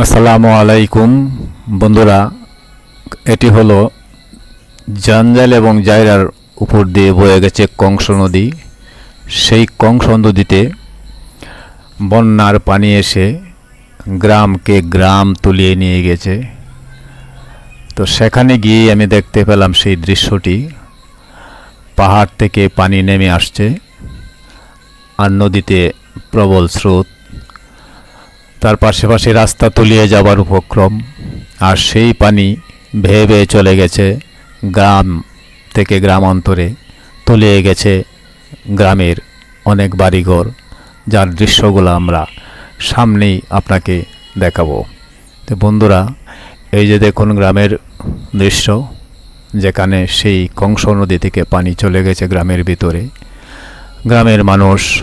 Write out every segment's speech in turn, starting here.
আসসালামু আলাইকুম বন্ধুরা, এটি হলো জাঞ্জাল এবং জায়রার উপর দিয়ে বয়ে গেছে কংস নদী। সেই কংস নদীতে বন্যার পানি এসে গ্রামকে গ্রাম তুলিয়ে নিয়ে গেছে। তো সেখানে গিয়ে আমি দেখতে পেলাম সেই দৃশ্যটি। পাহাড় থেকে পানি নেমে আসছে আর নদীতে প্রবল স্রোত। তার পাশাপাশি রাস্তা তলিয়ে যাবার উপক্রম। আর সেই পানি ভেয়ে ভেয়ে চলে গেছে গ্রাম থেকে গ্রামান্তরে। তলিয়ে গেছে গ্রামের অনেক বাড়িঘর, যার দৃশ্যগুলো আমরা সামনেই আপনাকে দেখাবো। তো বন্ধুরা, এই যে দেখুন গ্রামের দৃশ্য, যেখানে সেই কংস নদী থেকে পানি চলে গেছে গ্রামের ভিতরে। গ্রামের মানুষ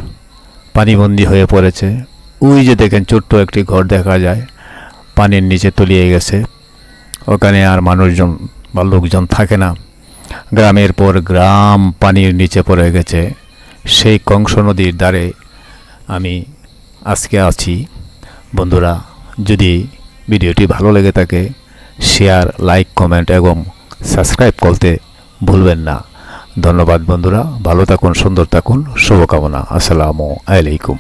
পানিবন্দী হয়ে পড়েছে। ওই যে দেখেন ছোট্ট একটি ঘর দেখা যায়, পানির নিচে তলিয়ে গেছে। ওখানে আর মানুষজন বা লোকজন থাকে না। গ্রামের পর গ্রাম পানির নিচে পড়ে গেছে। সেই কংস নদীর দ্বারে আমি আজকে আছি। বন্ধুরা, যদি ভিডিওটি ভালো লেগে থাকে, শেয়ার, লাইক, কমেন্ট এবং সাবস্ক্রাইব করতে ভুলবেন না। ধন্যবাদ বন্ধুরা, ভালো থাকুন, সুন্দর থাকুন, শুভকামনা। আসসালামু আলাইকুম।